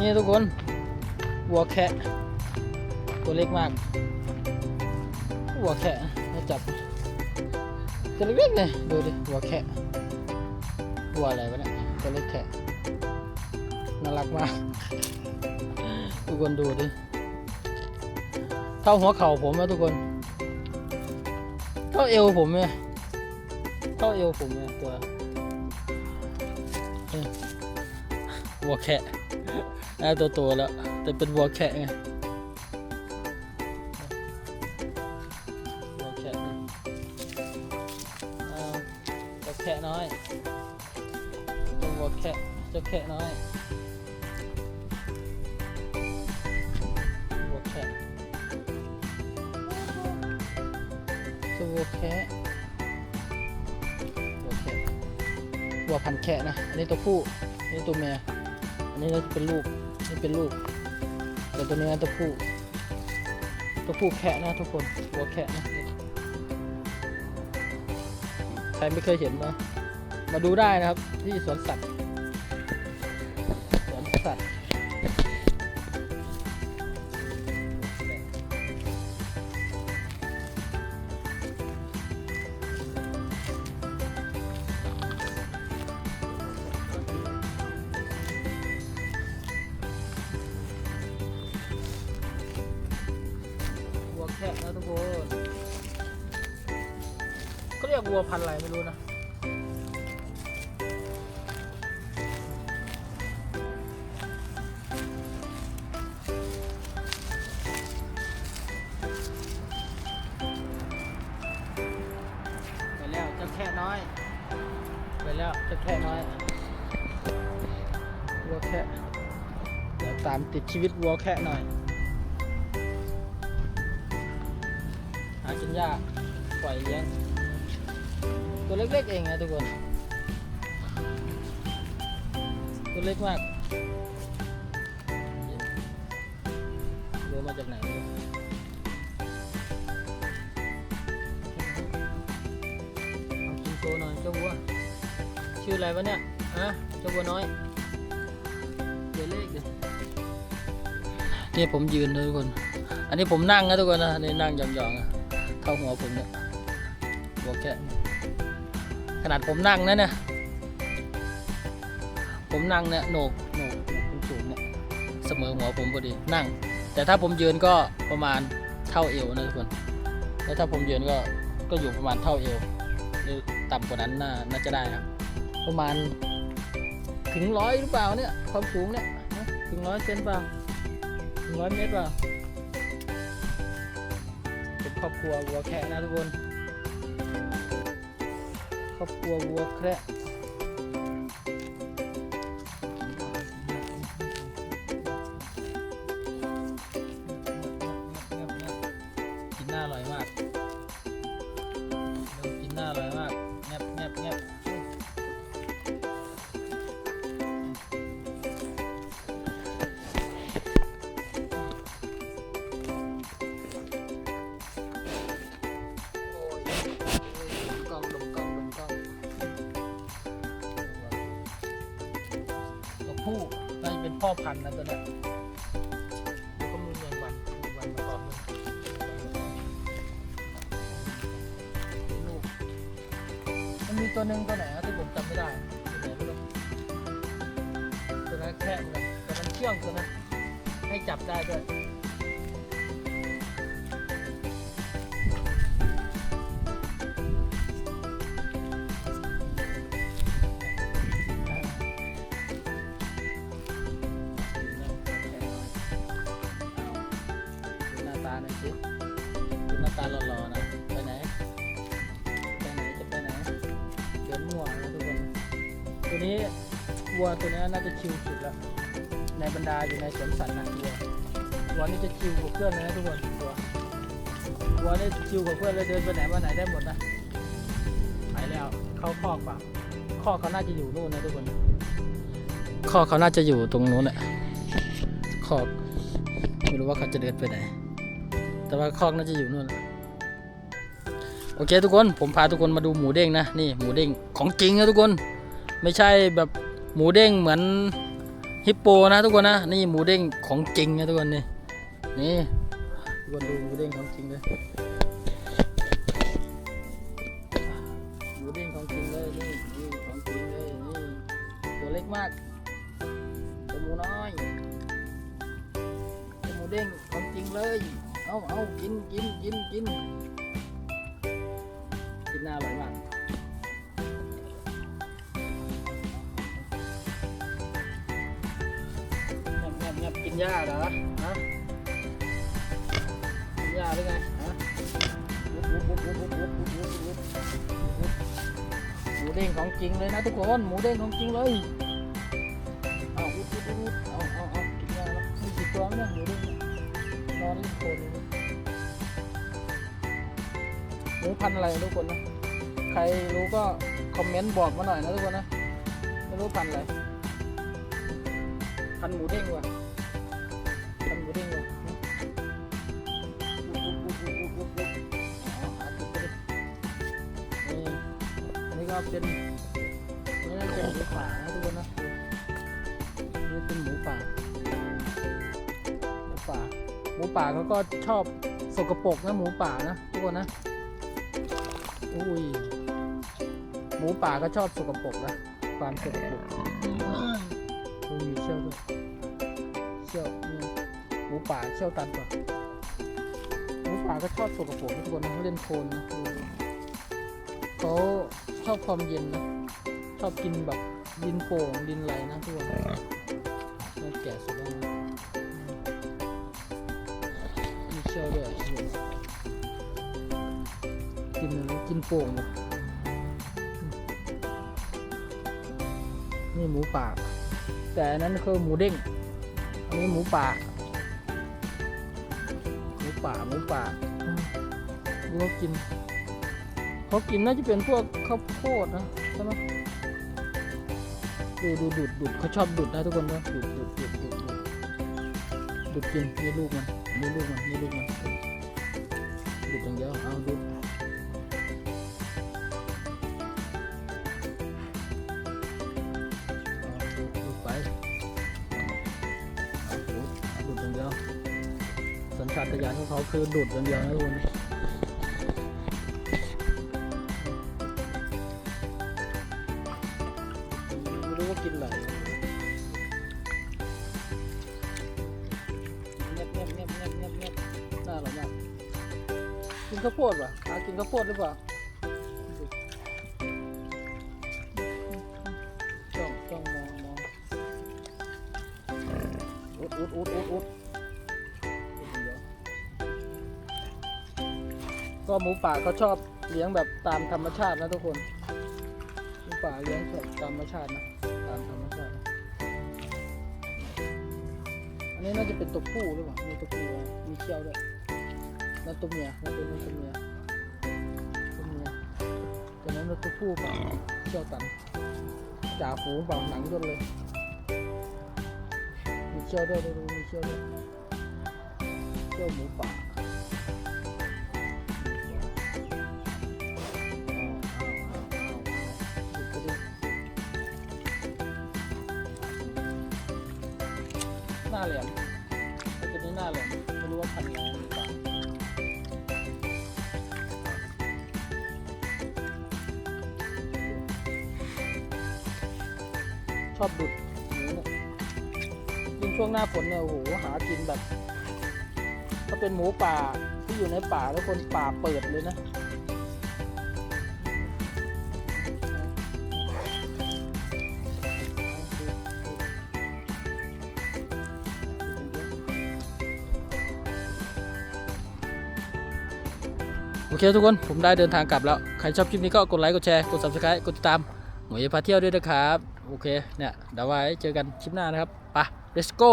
นี่ทุกคนวัวแคะตัวเล็กมากวัวแคะมาจับตัวเล็กๆเลยดูดิวัวแคะวัวอะไรวะเนี่ยตัวเล็กแคะน่ารักมากทุกคนดูดิเท่าหัวเข่าผมนะทุกคนเท่าเอวผมเนี่ยเท่าเอวผมเนี่ยตัววัวแคะ น่าตัวโตแล้ว แต่เป็นวัวแคะไงวัวแคะนะเอาวัวแคะน้อยเป็นวัวแคะเจ้าแคะน้อยวัวแคะเจ้าวัวแคะวัวแคะวัวพันแคะนะ อันนี้ตัวผู้ อันนี้ตัวเมียอันนี้น่าจะเป็นลูก นี่เป็นลูก แต่ตัวนี้ตัวผู้ตัวผู้แคะนะทุกคนตัวแคะนะ ใครไม่เคยเห็นมามาดูได้นะครับ ที่สวนสัตว์สวนสัตว์ คะนะทุกคนเขาเรียกวัวพันธุ์อะไรไม่รู้นะไปแล้วจ้าแค่น้อย ไปแล้วจ้าแค่น้อยวัวแค่เดี๋ยวตามติดชีวิตวัวแค่หน่อย หากินยากปล่อยเลี้ยง ตัวเล็กๆเองนะทุกคน ตัวเล็กมากเดินมาจากไหนเอากินโตหน่อยเจ้าวัว ชื่ออะไรวะเนี่ยฮะเจ้าวัวน้อยเดี๋ยวเลขเดี๋ยวนี่ผมยืนนะทุกคน อันนี้ผมนั่งนะทุกคนนะนนี้นั่งยองๆอะ เข้าหัวผมเนี่ยหัวแกะขนาดผมนั่งนะเนี่ยผมนั่งเนี่ยโหนกโหนกโหนกสูงเนี่ยเสมอหัวผมพอดีนั่ง แต่ถ้าผมยืนก็ประมาณเท่าเอวนะทุกคนแล้วถ้าผมยืนก็ก็อยู่ประมาณเท่าเอวหรือต่ำกว่านั้นน่าน่าจะได้ครับ ประมาณถึงร้อยหรือเปล่าเนี่ยความสูงเนี่ยถึงร้อยเซนเปล่าถึงร้อยเมตรเปล่า รอบครัววัวแคระนะทุกคน ครอบครัววัวแคระ พ่อพันธุ์นะตัวเนี้ยแล้วก็มีแมงวันมงวันมาตอมด้วยลูกมันมีตัวหนึ่งตัวไหนอะที่ผมจำไม่ได้ตัวไหนไม่รู้ตัวนั้นแค่เลยตัวนั้นเชื่องตัวนั้นให้จับได้ด้วย นี้วัวตัวนี้น่าจะชิวสุดแล้วในบรรดาอยู่ในสวนสัตว์นะวัววัวนี่จะชิวกว่าเพื่อนเลยนะทุกคนวัววัวนี่ชิวกว่าเพื่อนเลยเดินไปไหนมาไหนได้หมดนะไปแล้วเข้าคอกเปล่าคอกเขาน่าจะอยู่นู่นนะทุกคนคอกเขาน่าจะอยู่ตรงนู้นแหละคอกไม่รู้ว่าเขาจะเดินไปไหน แต่ว่าคอกน่าจะอยู่นู่นโอเคทุกคนผมพาทุกคนมาดูหมูเด้งนะนี่หมูเด้งของจริงนะทุกคน ไม่ใช่แบบหมูเด้งเหมือนฮิปโปนะทุกคนนะ นี่หมูเด้งของจริงนะทุกคนนี่นี่ทุกคนดูหมูเด้งของจริงเลยหมูเด้งของจริงเลยนี่นี่ของจริงเลยนี่ตัวเล็กมากตัวหมูน้อยตัวหมูเด้งของจริงเลยเอาเอากินกินกินกินกินน่าอร่อยมาก ยาเหรอฮะย่าหรือไงฮะหมูเด้งของจริงเลยนะทุกคนหมูเด้งของจริงเลยเอาเอาเอาเอากินยาแล้วมีกี่ตัวเนี่ยหมูเด้งนอนเล่นคนหมูพันอะไรทุกคนนะใครรู้ก็คอมเมนต์บอกมาหน่อยนะทุกคนนะไม่รู้พันอะไรพันหมูเด้งว่ะ ก็เป็นนี่เป็นหมูป่านะทุกคนนะนี่เป็นหมูป่าหมูป่าหมูป่าเขาก็ชอบสกปรกนะหมูป่านะทุกคนนะอุ้ยหมูป่าก็ชอบสกปรกนะความสกปรกอุ้ยมีเชี่ยวด้วยเชี่ยวหมูป่าเชี่ยวตันป่ะหมูป่าก็ชอบสกปรกทุกคนนะเล่นโคลนนะ เขาชอบความเย็นนะชอบกินแบบดินโป่งดินไหลนะทุกคนน่าแก่สุดแล้วนะมีเชียวด้วยกินกินโป่งแบบนี่หมูป่า แต่อันนั้นคือหมูเด้ง อันนี้หมูป่า หมูป่าหมูป่ามดูเขากิน เขากินน่าจะเป็นพวกข้าวโพดนะใช่ไหมดูดูดูดดูดเขาชอบดูดนะทุกคนนะดูดดูดดูดดูดดูดดูดกินนี่ลูกมันนี่ลูกมันนี่ลูกมันดูดอย่างเดียวเอาดูดเอาดูดเอาดูดดูดอย่างเดียวสัญชาตญาณของเขาคือดูดอย่างเดียวนะทุกคน กินข้าวโพดป่ะอากินข้าวโพดหรือเปล่าจ้องจ้องมองมองอุดอุดอุดอุดอุดก็หมูป่าเขาชอบเลี้ยงแบบตามธรรมชาตินะทุกคนหมูป่าเลี้ยงแบบตามธรรมชาตินะตามธรรมชาติ อันนี้น่าจะเป็นตัวผู้หรือเปล่ามีตัวผู้มีเขี้ยวด้วย นั่นตัวเมียนั่นตัวนั้นตัวเมียตัวเมียตัวนั้นเป็นตัวผู้เปล่าเขี้ยวตันจ่าฝูงเปล่าหนังย่นเลยมีเขี้ยวด้วยดูมีเขี้ยวด้วยเขี้ยวหมูป่าเอาเอาเอาเอาเอาหยุดไปดิหน้าแหลมไอ้ตัวนี้หน้าแหลมไม่รู้ว่าพันธุ์อะไร อบดุดหมูเนี่ยยิ่งช่วงหน้าฝนเนี่ยโอ้โหหากินแบบ ถ้าเป็นหมูป่าที่อยู่ในป่าแล้วคนป่าเปิดเลยนะโอเคทุกคน ผมได้เดินทางกลับแล้ว ใครชอบคลิปนี้ก็กดไลค์ กดแชร์ กด subscribe กดติดตาม หมวยพาเที่ยวด้วยนะครับ โอเคเนี่ยเดี๋ยวไว้เจอกันคลิปหน้านะครับไป let's go